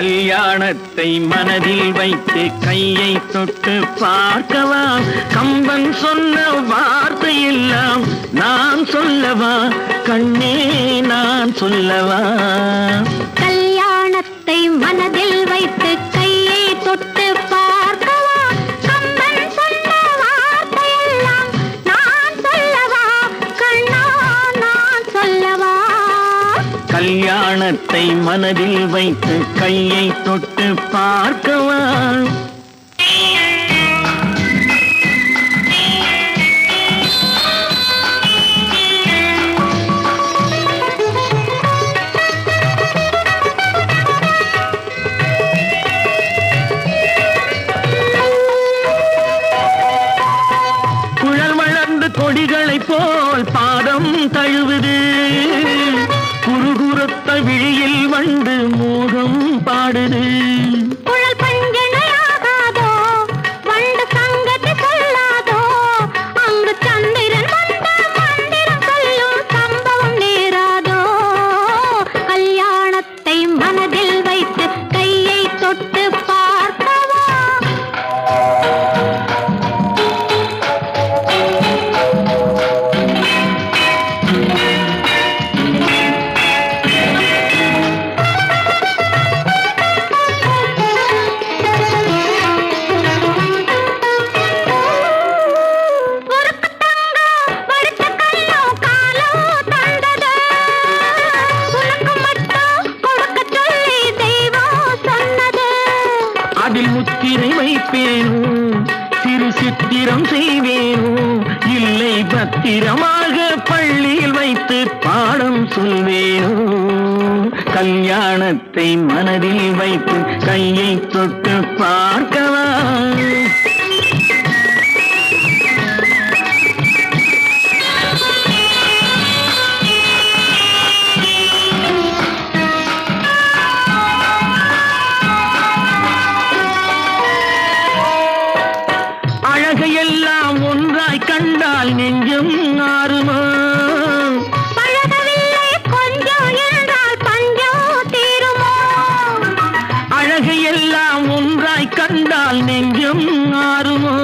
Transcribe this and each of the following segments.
கல்யாணத்தை மனதில் வைத்து கையை தொட்டு பார்க்கவா கம்பன் சொன்ன வார்த்தை எல்லாம் நான் சொல்லவா? கண்ணே நான் சொல்லவா? கல்யாணத்தை மனதில் வைத்து கையை தொட்டு கல்யாணத்தை மனதில் வைத்து கையை தொட்டு பார்க்கவா? குழல் வளர்ந்து கொடிகளைப் போல் பாதம் தழுவு மோகம் பாடுது. அதில் முத்திரை வைப்பேனோ? சிறு சித்திரம் செய்வேனோ? இல்லை பத்திரமாக பள்ளியில் வைத்து பாடம் சொல்வேனோ? கல்யாணத்தை மனதில் வைத்து கையை தொட்டு பார்க்கலாம். அழகையெல்லாம் ஒன்றாய் கண்டால் நெஞ்சம் தீருமோ? அழகையெல்லாம் ஒன்றாய் கண்டால் நெஞ்சம் தீருமோ?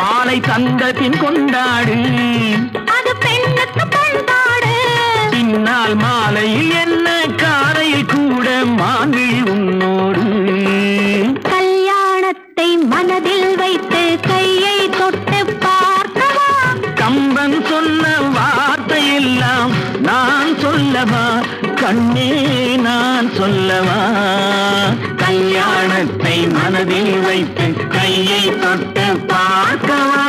மாலை தந்த பின் கொண்டாடு அது பெண்ணுக்கு பின்னால் மாலையில் என்ன நான் சொல்லவா? கண்ணே நான் சொல்லவா? கல்யாணத்தை மனதில் வைத்து கையை தொட்டு பார்க்கவா?